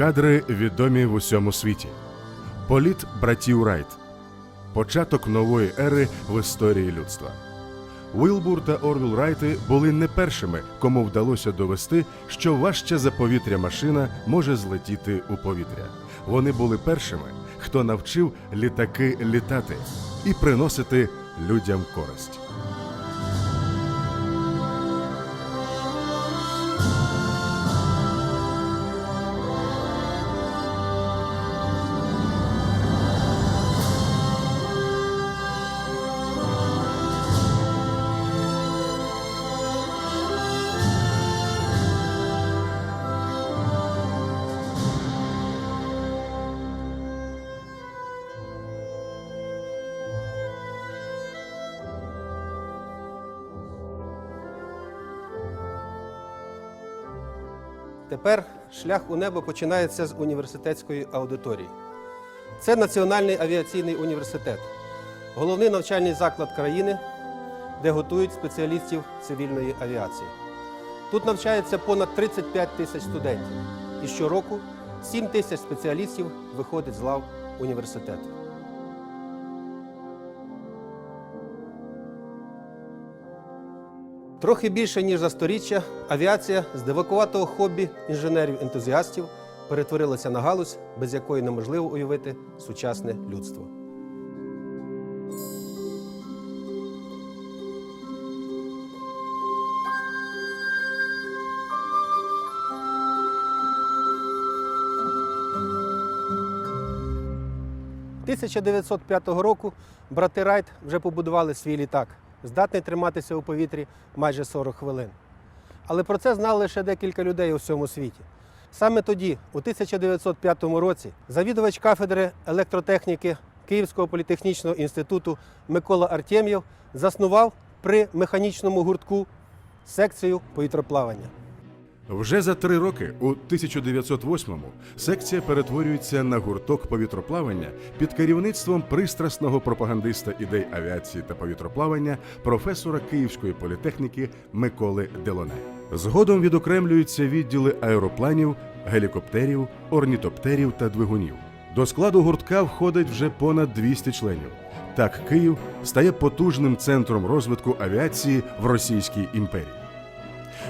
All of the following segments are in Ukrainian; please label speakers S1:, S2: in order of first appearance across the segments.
S1: Кадри відомі в усьому світі. Політ братів Райт. Початок нової ери в історії людства. Уілбур та Орвіл Райти були не першими, кому вдалося довести, що важча за повітря машина може злетіти у повітря. Вони були першими, хто навчив літаки літати і приносити людям користь.
S2: Тепер шлях у небо починається з університетської аудиторії. Це Національний авіаційний університет, головний навчальний заклад країни, де готують спеціалістів цивільної авіації. Тут навчається понад 35 тисяч студентів, і щороку 7 тисяч спеціалістів виходить з лав університету. Трохи більше ніж за сторіччя авіація з дивакуватого хобі інженерів-ентузіастів перетворилася на галузь, без якої неможливо уявити сучасне людство. – 1905 року брати Райт вже побудували свій літак, здатний триматися у повітрі майже 40 хвилин. Але про це знали лише декілька людей у всьому світі. Саме тоді, у 1905 році, завідувач кафедри електротехніки Київського політехнічного інституту Микола Артем'єв заснував при механічному гуртку секцію повітроплавання.
S1: Вже за три роки, у 1908-му, секція перетворюється на гурток повітроплавання під керівництвом пристрасного пропагандиста ідей авіації та повітроплавання професора Київської політехніки Миколи Делоне. Згодом відокремлюються відділи аеропланів, гелікоптерів, орнітоптерів та двигунів. До складу гуртка входить вже понад 200 членів. Так Київ стає потужним центром розвитку авіації в Російській імперії.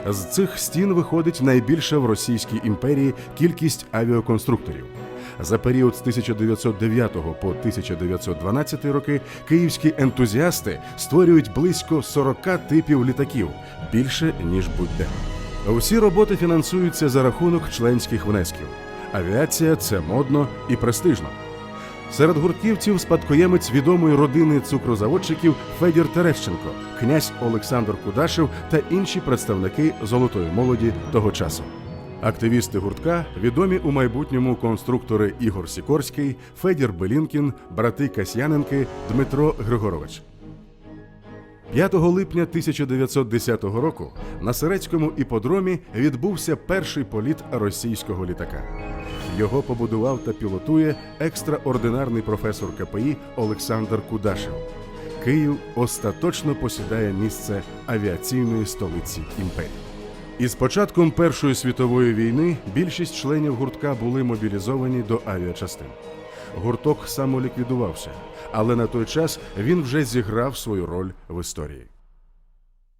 S1: З цих стін виходить найбільша в Російській імперії кількість авіаконструкторів. За період з 1909 по 1912 роки київські ентузіасти створюють близько 40 типів літаків більше ніж будь-де. Усі роботи фінансуються за рахунок членських внесків. Авіація це модно і престижно. Серед гуртківців спадкоємець відомої родини цукрозаводчиків Федір Терещенко, князь Олександр Кудашев та інші представники золотої молоді того часу. Активісти гуртка відомі у майбутньому конструктори Ігор Сікорський, Федір Белінкін, брати Касьяненки, Дмитро Григорович. 5 липня 1910 року на Сирецькому іподромі відбувся перший політ російського літака. Його побудував та пілотує екстраординарний професор КПІ Олександр Кудашев. Київ остаточно посідає місце авіаційної столиці імперії. Із початком Першої світової війни більшість членів гуртка були мобілізовані до авіачастин. Гурток самоліквідувався, але на той час він вже зіграв свою роль в історії.